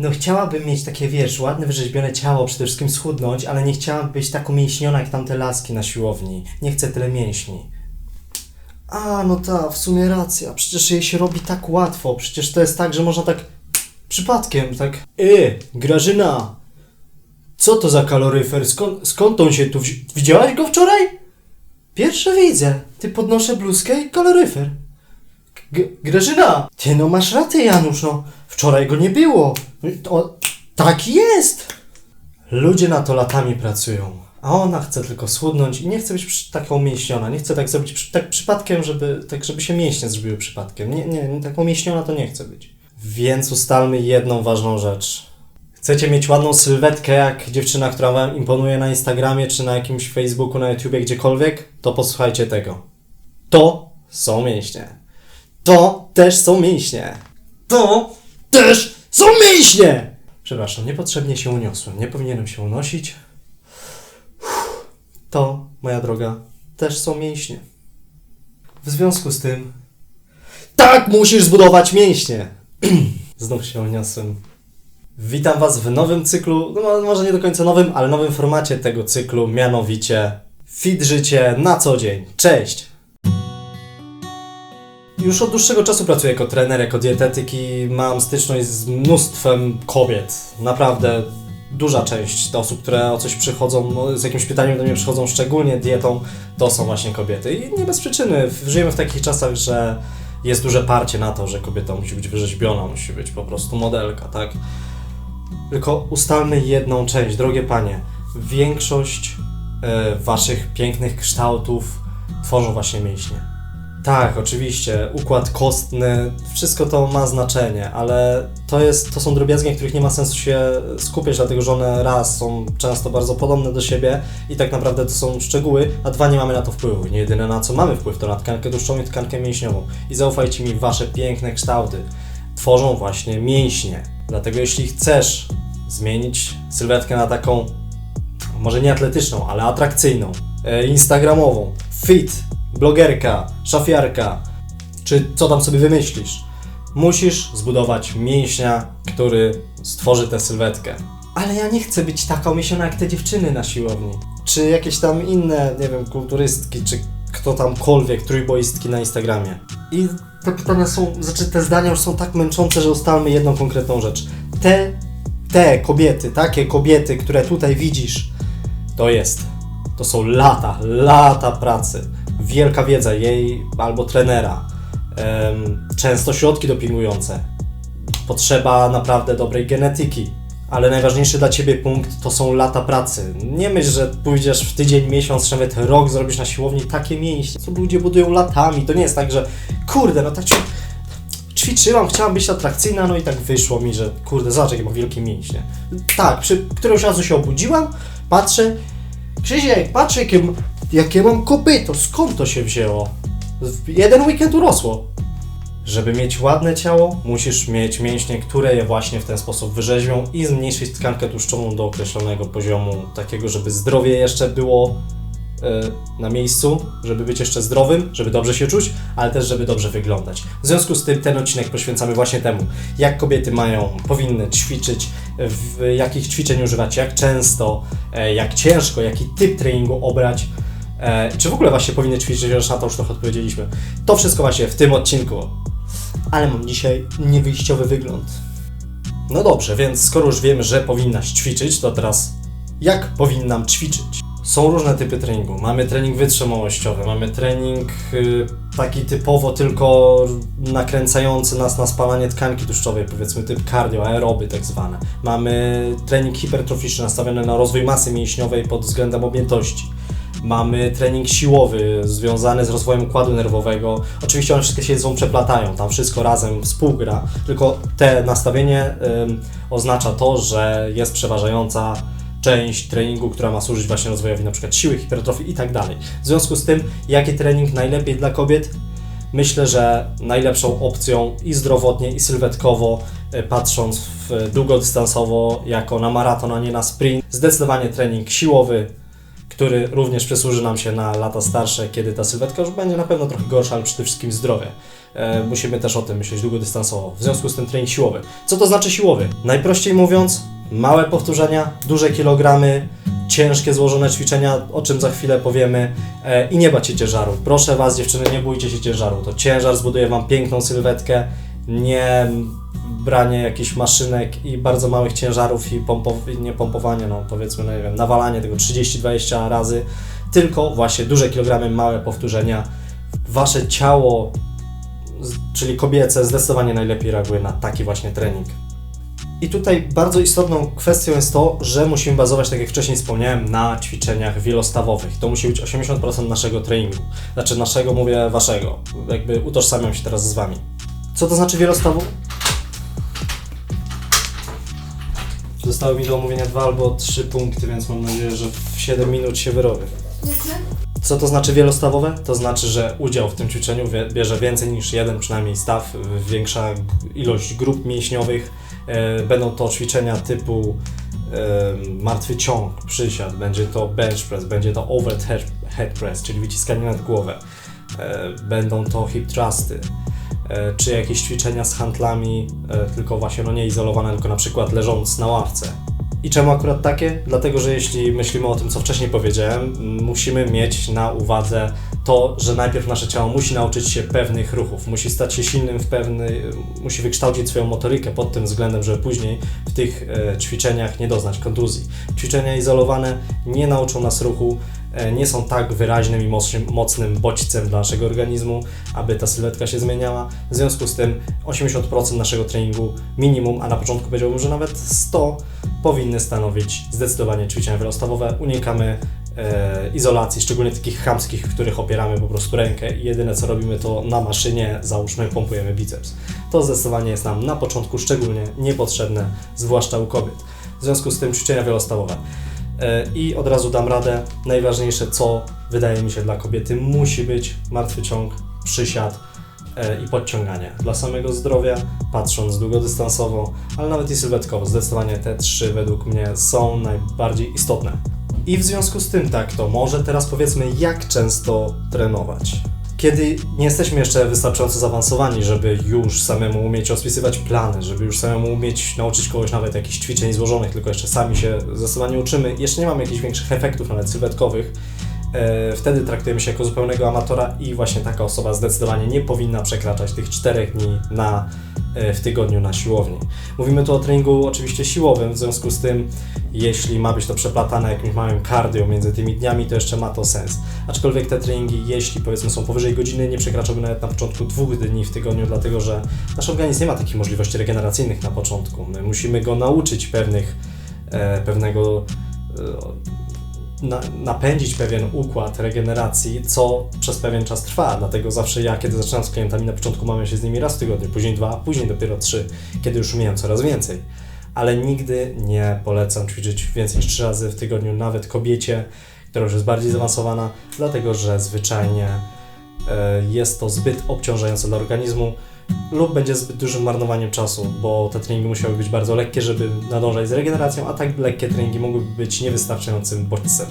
No chciałabym mieć takie, wiesz, ładne, wyrzeźbione ciało, przede wszystkim schudnąć, ale nie chciałabym być tak umięśniona jak tamte laski na siłowni. Nie chcę tyle mięśni. A, no ta, w sumie racja. Przecież jej się robi tak łatwo. Przecież to jest tak, że można tak przypadkiem, tak... Yy, Grażyna! Co to za kaloryfer? Skąd, skąd on się tu wzi- Widziałaś go wczoraj? Pierwsze widzę. Ty podnoszę bluzkę i kaloryfer. G- Grażyna! Ty no masz rację, Janusz, no. Wczoraj go nie było. To, tak jest! Ludzie na to latami pracują, a ona chce tylko schudnąć i nie chce być taką mięśniona. Nie chce tak zrobić przy, tak przypadkiem, żeby, tak żeby się mięśnie zrobiły przypadkiem. Nie, nie, nie, taką mięśniona to nie chce być. Więc ustalmy jedną ważną rzecz. Chcecie mieć ładną sylwetkę jak dziewczyna, która wam imponuje na Instagramie, czy na jakimś Facebooku, na YouTubie, gdziekolwiek? To posłuchajcie tego. To są mięśnie. To też są mięśnie. To też są mięśnie! Przepraszam, niepotrzebnie się uniosłem. Nie powinienem się unosić. To, moja droga, też są mięśnie. W związku z tym... Tak musisz zbudować mięśnie! Znów się uniosłem. Witam Was w nowym cyklu, no mo- może nie do końca nowym, ale nowym formacie tego cyklu, mianowicie Fit Życie na co dzień. Cześć! Już od dłuższego czasu pracuję jako trener, jako dietetyk i mam styczność z mnóstwem kobiet. Naprawdę duża część osób, które o coś przychodzą, no, z jakimś pytaniem do mnie przychodzą, szczególnie dietą, to są właśnie kobiety. I nie bez przyczyny. Żyjemy w takich czasach, że jest duże parcie na to, że kobieta musi być wyrzeźbiona, musi być po prostu modelka, tak? Tylko ustalmy jedną część, drogie panie. Większość e, waszych pięknych kształtów tworzą właśnie mięśnie. Tak, oczywiście, układ kostny, wszystko to ma znaczenie, ale to, jest, to są drobiazgi, których nie ma sensu się skupiać, dlatego że one raz są często bardzo podobne do siebie i tak naprawdę to są szczegóły, a dwa nie mamy na to wpływu. Nie jedyne na co mamy wpływ to na tkankę tłuszczową i tkankę mięśniową. I zaufajcie mi, wasze piękne kształty tworzą właśnie mięśnie. Dlatego jeśli chcesz zmienić sylwetkę na taką może nie atletyczną, ale atrakcyjną, e, instagramową, fit, blogerka, szafiarka, czy co tam sobie wymyślisz, musisz zbudować mięśnia, który stworzy tę sylwetkę. Ale ja nie chcę być taka umięśniona jak te dziewczyny na siłowni. Czy jakieś tam inne, nie wiem, kulturystki, czy kto tamkolwiek, trójboistki na Instagramie. I te pytania są, znaczy te zdania już są tak męczące, że ustalmy jedną konkretną rzecz. Te, te kobiety, takie kobiety, które tutaj widzisz, to jest. To są lata, lata pracy. Wielka wiedza jej albo trenera. Często środki dopingujące. Potrzeba naprawdę dobrej genetyki. Ale najważniejszy dla Ciebie punkt to są lata pracy. Nie myśl, że pójdziesz w tydzień, miesiąc, czy nawet rok zrobisz na siłowni takie mięśnie, co ludzie budują latami. To nie jest tak, że kurde, no tak ćwi- ćwiczyłam, chciałam być atrakcyjna, no i tak wyszło mi, że kurde, zobacz jakie mam wielkie mięśnie. Tak, przy którymś razu się obudziłam, patrzę, Krzysiek, patrz jakie, jakie mam kopyto, skąd to się wzięło? W jeden weekend urosło. Żeby mieć ładne ciało, musisz mieć mięśnie, które je właśnie w ten sposób wyrzeźbią i zmniejszyć tkankę tłuszczową do określonego poziomu, takiego, żeby zdrowie jeszcze było e, na miejscu, żeby być jeszcze zdrowym, żeby dobrze się czuć, ale też, żeby dobrze wyglądać. W związku z tym ten odcinek poświęcamy właśnie temu, jak kobiety mają, powinny ćwiczyć, w jakich ćwiczeń używać, jak często, e, jak ciężko, jaki typ treningu obrać, e, czy w ogóle właśnie powinny ćwiczyć, już na to już trochę odpowiedzieliśmy. To wszystko właśnie w tym odcinku. Ale mam dzisiaj niewyjściowy wygląd. No dobrze, więc skoro już wiemy, że powinnaś ćwiczyć, to teraz jak powinnam ćwiczyć? Są różne typy treningu. Mamy trening wytrzymałościowy, mamy trening y, taki typowo tylko nakręcający nas na spalanie tkanki tłuszczowej, powiedzmy typ cardio, aeroby tak zwane. Mamy trening hipertroficzny nastawiony na rozwój masy mięśniowej pod względem objętości. Mamy trening siłowy związany z rozwojem układu nerwowego. Oczywiście one wszystkie się ze sobą przeplatają, tam wszystko razem współgra, tylko te nastawienie oznacza to, że jest przeważająca część treningu, która ma służyć właśnie rozwojowi przykład siły, hipertrofii i tak dalej. W związku z tym, jaki trening najlepiej dla kobiet? Myślę, że najlepszą opcją i zdrowotnie, i sylwetkowo, y, patrząc w długodystansowo, jako na maraton, a nie na sprint, zdecydowanie trening siłowy, który również przysłuży nam się na lata starsze, kiedy ta sylwetka już będzie na pewno trochę gorsza, ale przede wszystkim zdrowie. E, musimy też o tym myśleć długodystansowo. W związku z tym trening siłowy. Co to znaczy siłowy? Najprościej mówiąc, małe powtórzenia, duże kilogramy, ciężkie, złożone ćwiczenia, o czym za chwilę powiemy e, i nie bać się ciężaru. Proszę Was dziewczyny, nie bójcie się ciężaru. To ciężar zbuduje Wam piękną sylwetkę, nie branie jakichś maszynek i bardzo małych ciężarów i pompow- nie pompowanie, no powiedzmy, no nie wiem, nawalanie tego 30-20 razy, tylko właśnie duże kilogramy, małe powtórzenia. Wasze ciało, czyli kobiece, zdecydowanie najlepiej reaguje na taki właśnie trening. I tutaj bardzo istotną kwestią jest to, że musimy bazować, tak jak wcześniej wspomniałem, na ćwiczeniach wielostawowych. To musi być 80% naszego treningu. Znaczy naszego, mówię waszego. Jakby utożsamiam się teraz z wami. Co to znaczy wielostawowy? Zostały mi do omówienia dwa albo trzy punkty, więc mam nadzieję, że w 7 minut się wyrobię. Co to znaczy wielostawowe? To znaczy, że udział w tym ćwiczeniu bierze więcej niż jeden przynajmniej staw, większa ilość grup mięśniowych. E, Będą to ćwiczenia typu e, martwy ciąg, przysiad, będzie to bench press, będzie to overhead head, head press, czyli wyciskanie nad głowę. E, Będą to hip thrusty, czy jakieś ćwiczenia z handlami, e, tylko właśnie no nie izolowane, tylko na przykład leżąc na ławce. I czemu akurat takie? Dlatego, że jeśli myślimy o tym, co wcześniej powiedziałem, musimy mieć na uwadze to, że najpierw nasze ciało musi nauczyć się pewnych ruchów, musi stać się silnym w pewny, musi wykształcić swoją motorykę pod tym względem, żeby później w tych e, ćwiczeniach nie doznać kontuzji. Ćwiczenia izolowane nie nauczą nas ruchu, e, nie są tak wyraźnym i mocnym, mocnym bodźcem dla naszego organizmu, aby ta sylwetka się zmieniała. W związku z tym 80% naszego treningu minimum, a na początku powiedziałbym, że nawet 100 powinny stanowić zdecydowanie ćwiczenia wielostawowe. Unikamy e, izolacji, szczególnie takich chamskich, w których opieramy po prostu rękę i jedyne co robimy to na maszynie, załóżmy, pompujemy biceps. To zdecydowanie jest nam na początku szczególnie niepotrzebne, zwłaszcza u kobiet. W związku z tym ćwiczenia wielostawowe. E, I od razu dam radę. Najważniejsze, co wydaje mi się dla kobiety, musi być martwy ciąg, przysiad e, i podciąganie. Dla samego zdrowia, patrząc długodystansowo, ale nawet i sylwetkowo, zdecydowanie te trzy według mnie są najbardziej istotne. I w związku z tym tak, to może teraz powiedzmy, jak często trenować. Kiedy nie jesteśmy jeszcze wystarczająco zaawansowani, żeby już samemu umieć rozpisywać plany, żeby już samemu umieć nauczyć kogoś nawet jakichś ćwiczeń złożonych, tylko jeszcze sami się zdecydowanie uczymy, jeszcze nie mamy jakichś większych efektów, nawet sylwetkowych, wtedy traktujemy się jako zupełnego amatora i właśnie taka osoba zdecydowanie nie powinna przekraczać tych czterech dni na, e, w tygodniu na siłowni. Mówimy tu o treningu oczywiście siłowym, w związku z tym, jeśli ma być to przeplatane jakimś małym cardio między tymi dniami, to jeszcze ma to sens. Aczkolwiek te treningi, jeśli powiedzmy są powyżej godziny, nie przekraczałby nawet na początku dwóch dni w tygodniu, dlatego że nasz organizm nie ma takich możliwości regeneracyjnych na początku. My musimy go nauczyć pewnych, e, pewnego e, na, napędzić pewien układ regeneracji, co przez pewien czas trwa. Dlatego zawsze ja, kiedy zaczynam z klientami, na początku mamy się z nimi raz w tygodniu, później dwa, później dopiero trzy, kiedy już umieją coraz więcej. Ale nigdy nie polecam ćwiczyć więcej niż trzy razy w tygodniu, nawet kobiecie, która już jest bardziej zaawansowana, dlatego że zwyczajnie e, jest to zbyt obciążające dla organizmu lub będzie zbyt dużym marnowaniem czasu, bo te treningi musiały być bardzo lekkie, żeby nadążać z regeneracją, a tak lekkie treningi mogłyby być niewystarczającym bodźcem.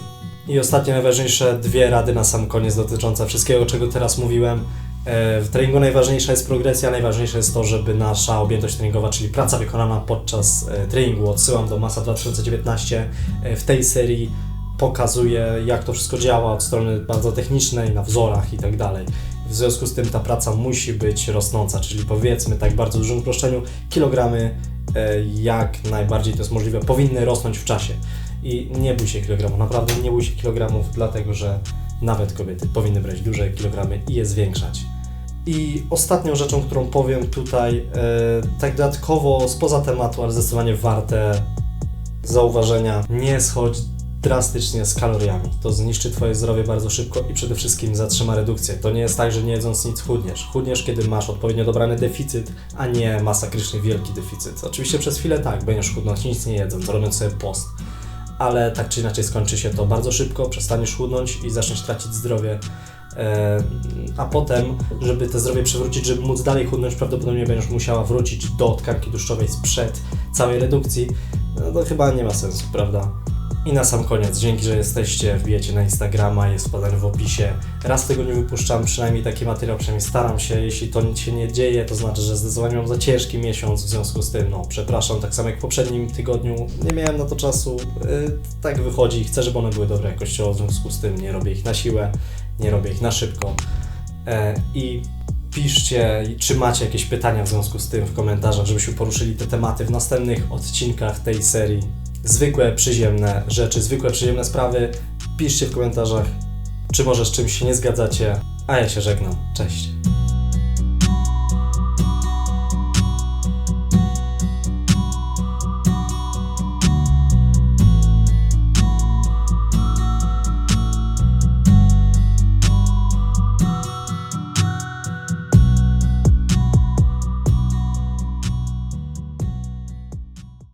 I ostatnie, najważniejsze dwie rady na sam koniec dotyczące wszystkiego, czego teraz mówiłem. E, W treningu najważniejsza jest progresja, najważniejsze jest to, żeby nasza objętość treningowa, czyli praca wykonana podczas e, treningu, odsyłam do Masa 2019, e, w tej serii pokazuje, jak to wszystko działa od strony bardzo technicznej, na wzorach i tak dalej. W związku z tym ta praca musi być rosnąca, czyli powiedzmy tak bardzo dużym uproszczeniu, kilogramy e, jak najbardziej to jest możliwe, powinny rosnąć w czasie. I nie bój się kilogramów, naprawdę nie bój się kilogramów, dlatego że nawet kobiety powinny brać duże kilogramy i je zwiększać. I ostatnią rzeczą, którą powiem tutaj, e, tak dodatkowo spoza tematu, ale zdecydowanie warte zauważenia, nie schodź drastycznie z kaloriami. To zniszczy Twoje zdrowie bardzo szybko i przede wszystkim zatrzyma redukcję. To nie jest tak, że nie jedząc nic chudniesz. Chudniesz, kiedy masz odpowiednio dobrany deficyt, a nie masakrycznie wielki deficyt. Oczywiście przez chwilę tak, będziesz chudnąć nic nie jedząc, robiąc sobie post. Ale tak czy inaczej skończy się to bardzo szybko, przestaniesz chudnąć i zaczniesz tracić zdrowie. E, A potem, żeby te zdrowie przywrócić, żeby móc dalej chudnąć, prawdopodobnie będziesz musiała wrócić do tkanki tłuszczowej sprzed całej redukcji. No to chyba nie ma sensu, prawda? I na sam koniec, dzięki, że jesteście, wbijecie na Instagrama, jest podany w opisie. Raz w tygodniu wypuszczam przynajmniej taki materiał, przynajmniej staram się. Jeśli to nic się nie dzieje, to znaczy, że zdecydowanie mam za ciężki miesiąc, w związku z tym, no, przepraszam, tak samo jak w poprzednim tygodniu, nie miałem na to czasu. Yy, tak wychodzi, chcę, żeby one były dobre jakościowo, w związku z tym nie robię ich na siłę, nie robię ich na szybko. E, I piszcie, czy macie jakieś pytania w związku z tym w komentarzach, żebyśmy poruszyli te tematy w następnych odcinkach tej serii. Zwykłe, przyziemne rzeczy, zwykłe, przyziemne sprawy. Piszcie w komentarzach, czy może z czymś się nie zgadzacie. A ja się żegnam. Cześć.